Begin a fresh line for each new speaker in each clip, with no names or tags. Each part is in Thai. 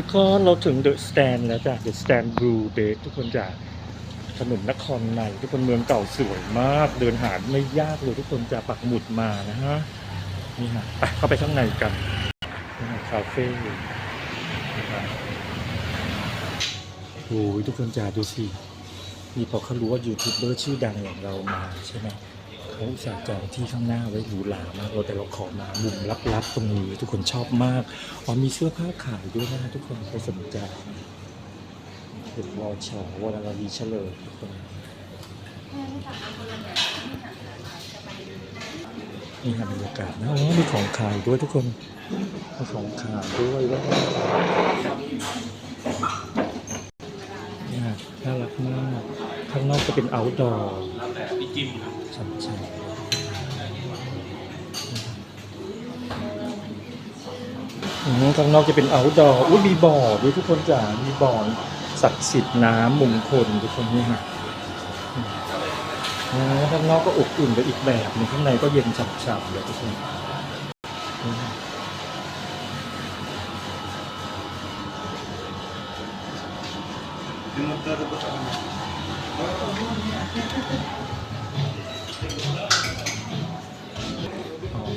ทุกคนเราถึงเดอะสแตนแล้วจ้ะเดอะสแตนบลูเบสทุกคนจ้ะถนนนครในทุกคนเมืองเก่าสวยมาก เดินหาไม่ยากเลยทุกคนจะปักหมุดมานะฮะนี่ฮะไปเข้าไปข้างในกันนี่ฮะคาเฟ่โอ้ยทุกคนจ้าดูสินี่พอเขารู้ว่ายูทูบเบอร์ชื่อดังอย่างเรามาใช่ไหม เขาอุตส่าห์จองที่ข้างหน้าไว้หรูหรามากเราแต่เราขอมามุมลับๆตรงนี้ทุกคนชอบมากอ๋อมีเสื้อผ้าขายด้วยนะทุกคนใครสนใจเป็นวอชอวอลลาวีเฉลยทุกคนนี่ฮะบรรยากาศนะอ๋อมีของขายด้วยทุกคนมีของขายด้วยว้าวนี่ฮะน่ารักมากข้างนอกจะเป็น outdoor ใช่ใช่อืมข้างนอกจะเป็น outdoor อุ้ยมีบ่อด้วยทุกคนจ๋า มีบ่อศักดิ์สิทธิ์น้ำมงคลทุกคนนี่ฮะอ๋อข้างนอกก็อบอุ่นไปอีกแบบหนึงข้างในก็เย็นฉ่ำๆเลยทุกคน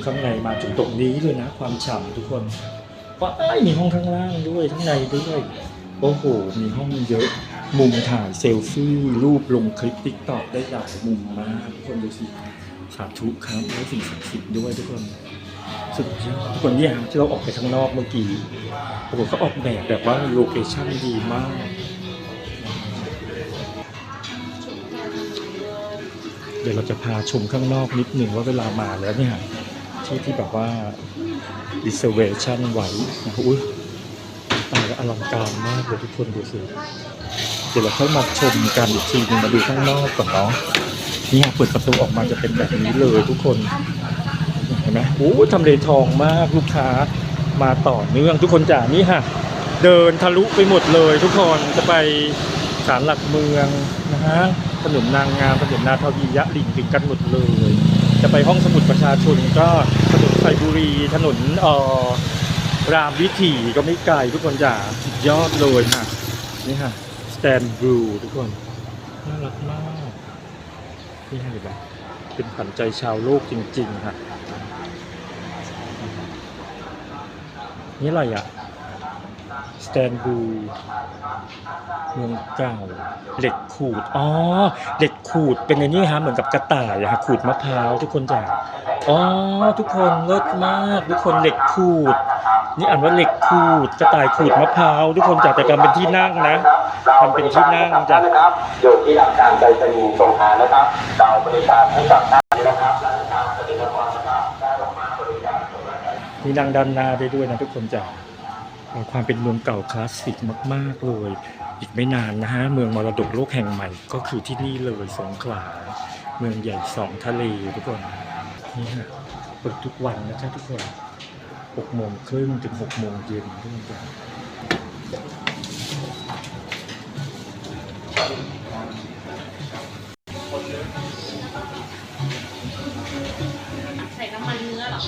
ข้างในมาถึงตรงนี้เลยนะ ความฉ่ำทุกคนว้ายมีห้องข้างล่างด้วยข้างในด้วยโอ้โห มีห้องเยอะ มุมถ่ายเซลฟี่ รูปลงคลิปติ๊กต็อกได้หลายมุมมากทุกคนดูสิสาธุครับและสิ่งศักดิ์สิทธิ์ด้วยทุกคนสุดยอดทุกคนเนี่ยที่เราออกไปข้างนอกเมื่อกี้โอ้โหเขาออกแบบแบบว่าโลเคชั่นดีมากเดี๋ยวเราจะพาชมข้างนอกนิดหนึ่งว่าเวลามาแล้วเนี่ย ที่ที่แบบว่า reservation ไว้นะอุ้ยตายแล้วอลังการมากเลยทุกคนดูสิเดี๋ยวเราค่อยมาชมกันอีกทีนึงมาดูข้างนอกก่อนเนาะนี่เปิดประตูออกมาจะเป็นแบบนี้เลยทุกคนเห็นไหมโอ้ทำเลทองมากลูกค้ามาต่อเนื่องทุกคนจ๋านี่ฮะเดินทะลุไปหมดเลย ทุกคนจะไปศาลหลักเมืองนะฮะถนนนางงามถนนนาทวียะลิงถึงกันหมดเลย จะไปห้องสมุดประชาชนก็ถนนไฟบุรี ถนนเอ่อรามวิถีก็ไม่ไกลทุกคนจ๋าสุดยอดเลยฮะนี่ฮะสแตนบลูทุกคน น่ารักมาก นี่ฮะเห็นไหมเป็นขวัญใจชาวโลกจริงๆฮะนี่อะไรอะ สแตนบูเมืองเก่าเหล็กขูดอ๋อเหล็กขูดเป็นในนี้ฮะเหมือนกับกระต่ายอะฮะขูดมะพร้าวทุกคนจ้ะอ๋อทุกคนเลิศมาก ทุกคนเหล็กขูด นี่อ่านว่าเหล็กขูดกระต่ายขูดมะพร้าวทุกคนจ้ะแต่กำเป็นที่นั่งนะทำเป็นที่นั่งจ้ะ
นะครับอยู่ที่หลักการไปรษณีย์ส่งหานะครับเราบริการให้กับท่านนะครับร้านค้าเกษตรกรนะครับได้ออกมาบริการ
มีนั่งด้านหน้าได้ด้วยนะทุกคนจ้ะ ความเป็นเมืองเก่าคลาสสิกมาก ๆ เลย อีกไม่นานนะฮะ เมืองมรดกโลกแห่งใหม่ก็คือที่นี่เลยสงขลา เมืองใหญ่สองทะเลทุกคน นี่ฮะเปิดทุกวันนะจ๊ะทุกคน6โมงครึ่งถึง6โมงเย็นทุกคนใส่
น้ำมันเนื้อหรอ